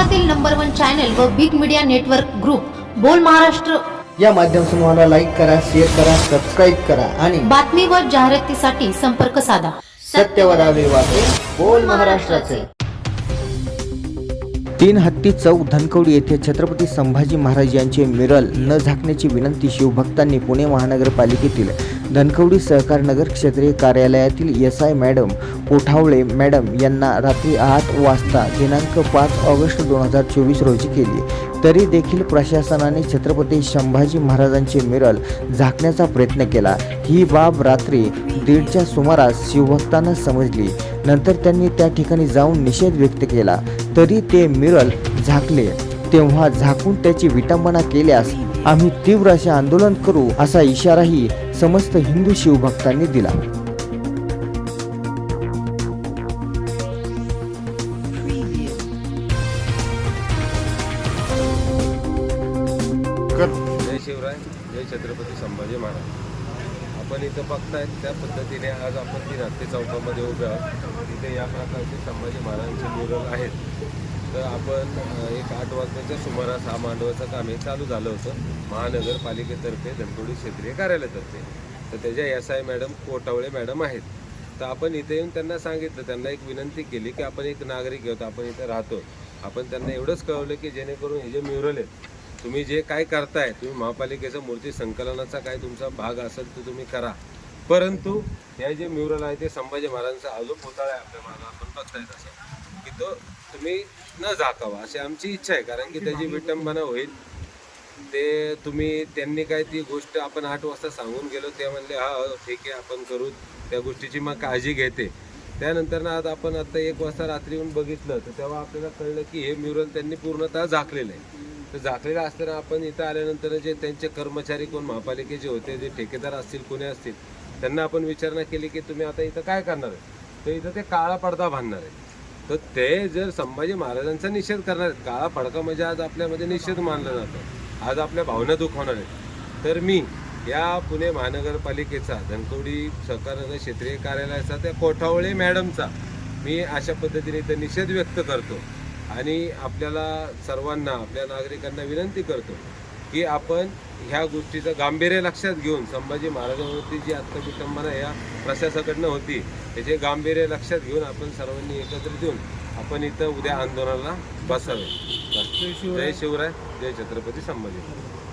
महाराष्ट्रातील number one channel व big media network group Bol Maharashtra. या माध्यम समूहाला लाईक करा शेअर करा सबस्क्राईब करा आणि बातमी व जाहिरातीसाठी संपर्क साधा. सत्यवरावे वाचे बोल महाराष्ट्राचे. तीन हत्ती चौक धनकवडी येथे छत्रपती संभाजी महाराज यांचे मिरल न झाकण्याची विनंती शिवभक्तांनी पुणे महानगरपालिकेतील धनकवडी सहकार नगर क्षेत्रीय कार्यालयातील S I madam Kothawale madam यांना रात्री आठ वाजता दिनांक पाच ऑगस्ट दोन हजार चोवीस रोजी केली. तरी देखील प्रशासनाने छत्रपती संभाजी महाराजांचे मिरल झाकण्याचा प्रयत्न केला. ही बाब रात्री दीडच्या सुमारास शिवभक्तांना समजली. नंतर त्यांनी त्या ठिकाणी जाऊन निषेध व्यक्त केला. तरी ते मिरल झाकले. तेव्हा झाकून त्याची विटंबना केल्यास आम्ही तीव्र असे आंदोलन करू असा इशाराही समस्त हिंदू शिवभक्तांनी दिला. जय शिवराय जय छत्रपती संभाजी महाराज. आपण इथं बघताय त्या पद्धतीने आज आपण ती नाट्य चौकामध्ये उभे आहोत. इथे या प्रकारचे संभाजी महाराजांचे म्युरल आहेत. तर आपण एक आठ वाजताच्या सुमारास हा मांडवाचं काम हे चालू झालं होतं. महानगरपालिकेतर्फे धनकोडी क्षेत्रीय कार्यालयातर्फे. तर त्याच्या S I madam Kotawale madam आहेत. तर आपण इथे येऊन त्यांना सांगितलं त्यांना एक विनंती केली की आपण एक नागरिक आहोत आपण इथे राहतो. आपण त्यांना एवढंच कळवलं की जेणेकरून हे जे म्युरल आहेत तुम्ही जे काय करताय तुम्ही महापालिकेचा मूर्ती संकलनाचा काय तुमचा भाग असेल तो तुम्ही करा. परंतु हे जे म्युरल आहे ते संभाजी महाराजांचा अजून पुतळा आहे आपल्या मागं. आपण बघतायत असं. तो तुम्ही न झाकावा अशी आमची इच्छा आहे. कारण की त्याची विटंबना होईल. ते तुम्ही त्यांनी काय ती गोष्ट आपण आठ वाजता सांगून गेलो ते म्हणले हा हो, ठीक आहे आपण करू त्या गोष्टीची मग काळजी घेते. त्यानंतर ना आता आपण आता एक वाजता रात्री येऊन बघितलं तर तेव्हा आपल्याला कळलं की हे म्युरल त्यांनी पूर्णतः झाकलेलं आहे. तर झाकलेलं असताना आपण इथं आल्यानंतर जे त्यांचे कर्मचारी कोण महापालिकेचे होते जे ठेकेदार असतील कोणी असतील त्यांना आपण विचारणा केली की तुम्ही आता इथं काय करणार आहे? तर इथं ते काळा पडदा बांधणार आहे. तर ते जर संभाजी महाराजांचा निषेध करणार आहेत. काळा फडका म्हणजे आज आपल्यामध्ये निषेध मानला जातो. आज आपल्या भावना दुखवणार आहेत. तर मी या पुणे महानगरपालिकेचा धनकवडी सहकारनगर क्षेत्रीय कार्यालयाचा त्या कोठावळे मॅडमचा मी अशा पद्धतीने इथं निषेध व्यक्त करतो. आणि आपल्याला सर्वांना आपल्या नागरिकांना विनंती करतो की आपण ह्या गोष्टीचं गांभीर्य लक्षात घेऊन संभाजी महाराजांवरती जी आत्ता विटंबना या प्रशासनाकडनं होती त्याचे गांभीर्य लक्षात घेऊन आपण सर्वांनी एकत्रित येऊन आपण इथं उद्या आंदोलनाला बसावे. बस. जय शिवराय. जय छत्रपती संभाजी. महाराज